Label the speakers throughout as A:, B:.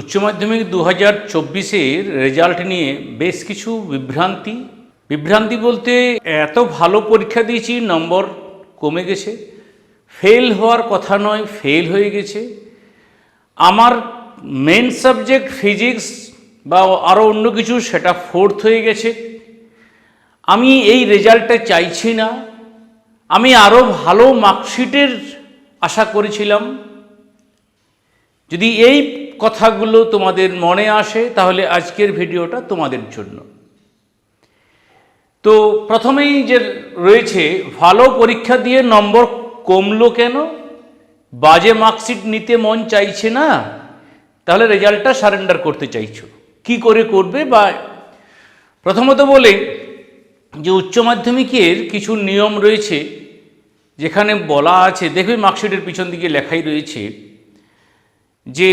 A: উচ্চ মাধ্যমিক দু হাজার চব্বিশের রেজাল্ট নিয়ে বেশ কিছু বিভ্রান্তি। বিভ্রান্তি বলতে এত ভালো পরীক্ষা দিয়েছি, নম্বর কমে গেছে। ফেল হওয়ার কথা নয়, ফেল হয়ে গেছে। আমার মেন সাবজেক্ট ফিজিক্স বা আরও অন্য কিছু, সেটা ফোর্থ হয়ে গেছে। আমি এই রেজাল্টটা চাইছি না। আমি আরও ভালো মার্কশিটের আশা করেছিলাম। যদি এই কথাগুলো তোমাদের মনে আসে, তাহলে আজকের ভিডিওটা তোমাদের জন্য। তো প্রথমেই যে রয়েছে, ভালো পরীক্ষা দিয়ে নম্বর কমলো কেন? বাজে মার্কশিট নিতে মন চাইছে না? তাহলে রেজাল্টটা সারেন্ডার করতে চাইছো। কি করে করবে? বা প্রথমত বলে যে উচ্চ মাধ্যমিকের কিছু নিয়ম রয়েছে, যেখানে বলা আছে, দেখবে মার্কশিটের পিছন দিকে লেখাই রয়েছে যে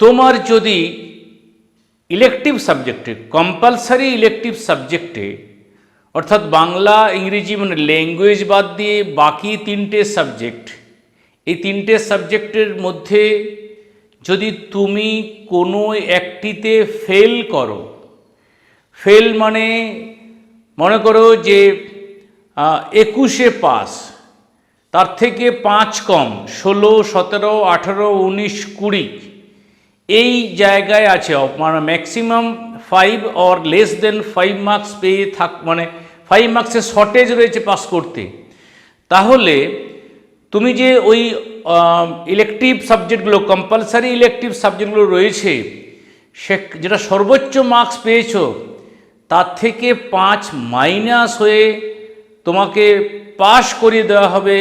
A: তোমার যদি ইলেকটিভ সাবজেক্টে কম্পালসারি ইলেকটিভ সাবজেক্টে অর্থাৎ বাংলা, ইংরেজি মানে ল্যাঙ্গুয়েজ বাদ দিয়ে বাকি তিনটে সাবজেক্ট এই তিনটে সাবজেক্টের মধ্যে যদি তুমি কোনো একটিতে ফেল করো ফেল মানে মনে করো যে একুশে পাস, তার থেকে পাঁচ কম, ষোলো, সতেরো, আঠেরো, উনিশ, কুড়ি এই জায়গায় আছে মানে maximum five or less than five marks পেয়ে থাক মানে ফাইভ মার্কসের শর্টেজ রয়েছে পাস করতে। তাহলে তুমি যে ওই ইলেকটিভ সাবজেক্টগুলো কম্পালসারি ইলেকটিভ সাবজেক্টগুলো রয়েছে, সে, যেটা সর্বোচ্চ মার্কস পেয়েছ, তার থেকে পাঁচ মাইনাস হয়ে তোমাকে পাস করিয়ে দেওয়া হবে।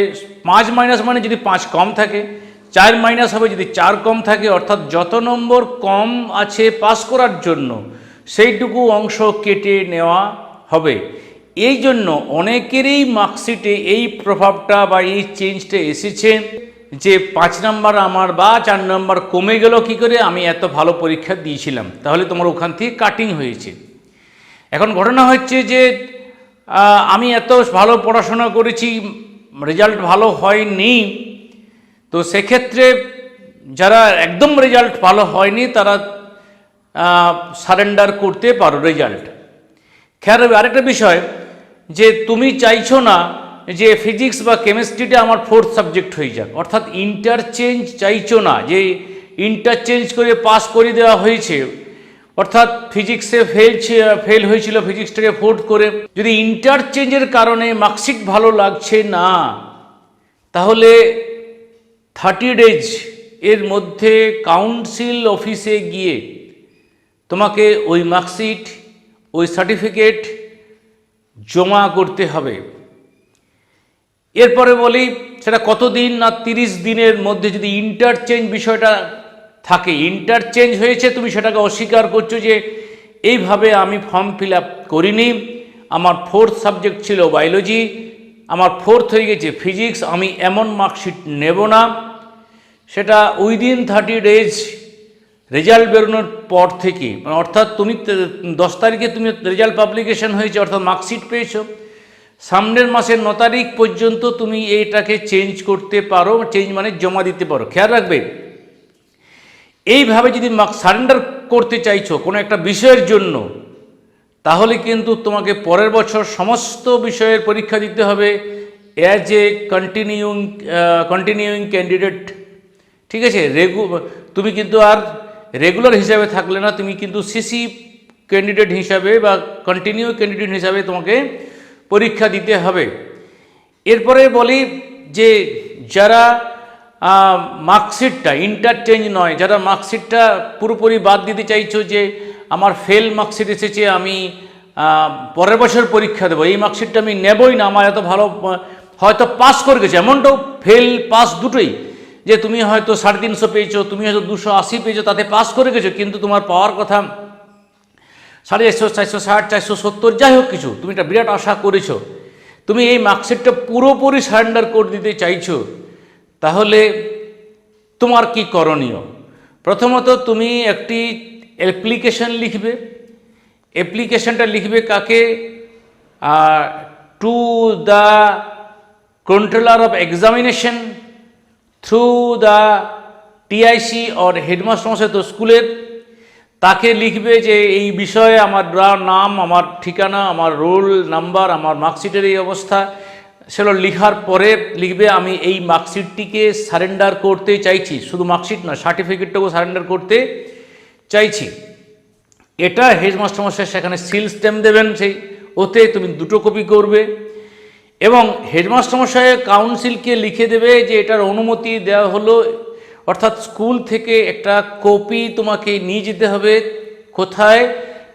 A: পাঁচ মাইনাস মানে যদি পাঁচ কম থাকে চার মাইনাস হবে যদি চার কম থাকে, অর্থাৎ যত নম্বর কম আছে পাস করার জন্য, সেইটুকু অংশ কেটে নেওয়া হবে। এই জন্য অনেকেরই মার্কশিটে এই প্রভাবটা বা এই চেঞ্জটা এসেছে যে পাঁচ নাম্বার আমার বা চার নাম্বার কমে গেল কি করে, আমি এত ভালো পরীক্ষা দিয়েছিলাম। তাহলে তোমার ওখান থেকে কাটিং হয়েছে। এখন ঘটনা হচ্ছে যে আমি এত ভালো পড়াশোনা করেছি রেজাল্ট ভালো হয়নি তো সেক্ষেত্রে যারা একদম রেজাল্ট ভালো হয়নি, তারা সারেন্ডার করতে পারো রেজাল্ট খেয়াল রাখবে, আরেকটা বিষয় যে তুমি চাইছো না যে ফিজিক্স বা কেমিস্ট্রিটা আমার ফোর্থ সাবজেক্ট হয়ে যাক। অর্থাৎ ইন্টারচেঞ্জ চাইছো না, যে ইন্টারচেঞ্জ করে পাস করে দেওয়া হয়েছে। অর্থাৎ ফিজিক্সে ফেল ফেল হয়েছিল ফিজিক্সটাকে ফোর্থ করে। যদি ইন্টারচেঞ্জের কারণে মার্কশিট ভালো লাগছে না, তাহলে থার্টি ডেজ এর মধ্যে কাউন্সিল অফিসে গিয়ে তোমাকে ওই মার্কশিট, ওই সার্টিফিকেট জমা করতে হবে। এরপরে বলি, সেটা কতদিন না তিরিশ দিনের মধ্যে যদি ইন্টারচেঞ্জ বিষয়টা থাকে ইন্টারচেঞ্জ হয়েছে, তুমি সেটাকে অস্বীকার করছ যে এইভাবে আমি ফর্ম ফিল আপ করিনি। আমার ফোর্থ সাবজেক্ট ছিল বায়োলজি আমার ফোর্থ হয়ে গেছে ফিজিক্স আমি এমন মার্কশিট নেব না। সেটা উইদিন থার্টি ডেজ রেজাল্ট বেরোনোর পর থেকে মানে অর্থাৎ তুমি দশ তারিখে তুমি রেজাল্ট পাবলিকেশন হয়েছে, অর্থাৎ মার্কশিট পেয়েছ। সামনের মাসের ন তারিখ পর্যন্ত তুমি এইটাকে চেঞ্জ করতে পারো চেঞ্জ মানে জমা দিতে পারো। খেয়াল রাখবে, এইভাবে যদি সারেন্ডার করতে চাইছো কোনো একটা বিষয়ের জন্য তাহলে কিন্তু তোমাকে পরের বছর সমস্ত বিষয়ের পরীক্ষা দিতে হবে as a continuing continuing candidate ঠিক আছে? রেগু তুমি কিন্তু আর রেগুলার হিসাবে থাকলে না, তুমি কিন্তু সিসি ক্যান্ডিডেট হিসাবে বা কন্টিনিউ ক্যান্ডিডেট হিসাবে তোমাকে পরীক্ষা দিতে হবে। এরপরে বলি যে যারা মার্কশিটটা ইন্টারচেঞ্জ নয়, যারা মার্কশিটটা পুরোপুরি বাদ দিতে চাইছো যে আমার ফেল মার্কশিট এসেছে আমি পরের বছর পরীক্ষা দেবো। এই মার্কশিটটা আমি নেবই না, আমার এত ভালো হয়তো পাস করে গেছে। এমনটাও ফেল পাস দুটোই, যে তুমি হয়তো সাড়ে তিনশো পেয়েছ, তুমি হয়তো দুশো আশি পেয়েছ, তাতে পাস করে গেছো, কিন্তু তোমার পাওয়ার কথা সাড়ে চারশো চারশো ষাট, চারশো সত্তর, যাই হোক কিছু, তুমি একটা বিরাট আশা করেছ। তুমি এই মার্কশিটটা পুরোপুরি সারেন্ডার করে দিতে চাইছো, তাহলে তোমার কি করণীয়? প্রথমত তুমি একটি অ্যাপ্লিকেশন লিখবে। অ্যাপ্লিকেশনটা লিখবে কাকে? To the controller of examination through the TIC or headmaster মশাই তো স্কুলের, তাকে লিখবে যে এই বিষয়ে আমার নাম, আমার ঠিকানা, আমার রোল নাম্বার আমার মার্কশিটের এই অবস্থা, সেগুলো লিখার পরে লিখবে, আমি এই মার্কশিটটিকে সারেন্ডার করতে চাইছি। শুধু মার্কশিট না সার্টিফিকেটটাকেও সারেন্ডার করতে চাইছি। এটা হেডমাস্টার মশাই সেখানে সিল স্ট্যাম্প দেবেন সেই ওতে তুমি দুটো কপি করবে এবং হেডমাস্টার মশাই কাউন্সিলকে লিখে দেবে যে এটার অনুমতি দেওয়া হলো। অর্থাৎ স্কুল থেকে একটা কপি তোমাকে নিয়ে যেতে হবে কোথায়?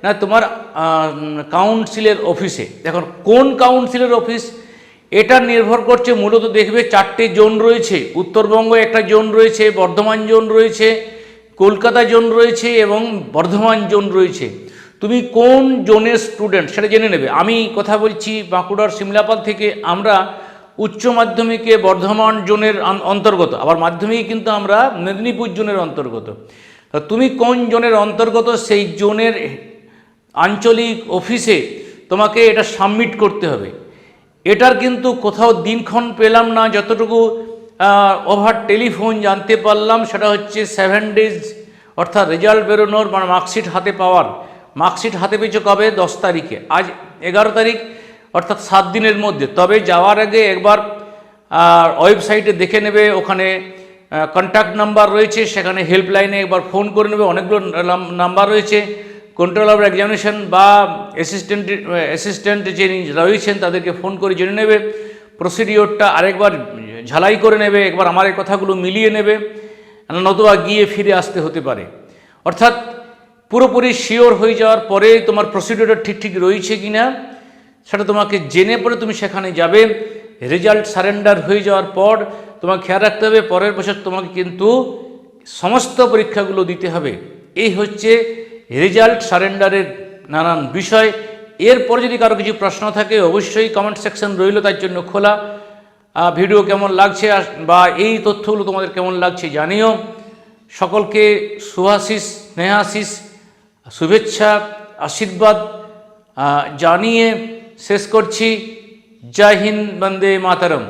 A: না তোমার কাউন্সিলের অফিসে এখন কোন কাউন্সিলের অফিস এটা নির্ভর করছে, মূলত দেখবে চারটে জোন রয়েছে। উত্তরবঙ্গ একটা জোন রয়েছে, বর্ধমান জোন রয়েছে। কলকাতা জোন রয়েছে এবং বর্ধমান জোন রয়েছে। তুমি কোন জোনের স্টুডেন্ট সেটা জেনে নেবে। আমি কথা বলছি বাঁকুড়ার সিমলাপাল থেকে। আমরা উচ্চ মাধ্যমিকে বর্ধমান জোনের অন্তর্গত। আবার মাধ্যমিক কিন্তু আমরা মেদিনীপুর জোনের অন্তর্গত। তুমি কোন জোনের অন্তর্গত? সেই জোনের আঞ্চলিক অফিসে তোমাকে এটা সাবমিট করতে হবে। এটার কিন্তু কোথাও দিনক্ষণ পেলাম না, যতটুকু ওভার টেলিফোন জানতে পারলাম, সেটা হচ্ছে সেভেন ডেজ অর্থাৎ রেজাল্ট বেরোনোর মানে মার্কশিট হাতে পাওয়ার। মার্কশিট হাতে পেয়েছে কবে? দশ তারিখে। আজ এগারো তারিখ, অর্থাৎ সাত দিনের মধ্যে। তবে যাওয়ার আগে একবার ওয়েবসাইটে দেখে নেবে, ওখানে কন্ট্যাক্ট নাম্বার রয়েছে, সেখানে হেল্পলাইনে একবার ফোন করে নেবে, অনেকগুলো নাম্বার রয়েছে। কন্ট্রোল অফ এক্সামিনেশন বা অ্যাসিস্ট্যান্ট অ্যাসিস্ট্যান্ট যিনি রয়েছেন, তাদেরকে ফোন করে জেনে নেবে। প্রসিডিওরটা আরেকবার ঝালাই করে নেবে, একবার আমার এই কথাগুলো মিলিয়ে নেবে নতুবা গিয়ে ফিরে আসতে হতে পারে। অর্থাৎ পুরোপুরি শিওর হয়ে যাওয়ার পরে তোমার প্রসিডিওরটা ঠিক ঠিক রয়েছে কি না সেটা তোমাকে জেনে পরে তুমি সেখানে যাবে। রেজাল্ট সারেন্ডার হয়ে যাওয়ার পর তোমাকে খেয়াল রাখতে হবে, পরের বছর তোমাকে কিন্তু সমস্ত পরীক্ষাগুলো দিতে হবে। এই হচ্ছে রেজাল্ট সারেন্ডারের নানান বিষয়। এরপরে যদি কারও কিছু প্রশ্ন থাকে, অবশ্যই কমেন্ট সেকশন রইল, তার জন্য খোলা। ভিডিও কেমন লাগছে বা এই তথ্যগুলো তোমাদের কেমন লাগছে জানিও। সকলকে সুহাশিস স্নেহাশিস শুভেচ্ছা, আশীর্বাদ জানিয়ে শেষ করছি। জয় হিন্দ, বন্দে মাতারম।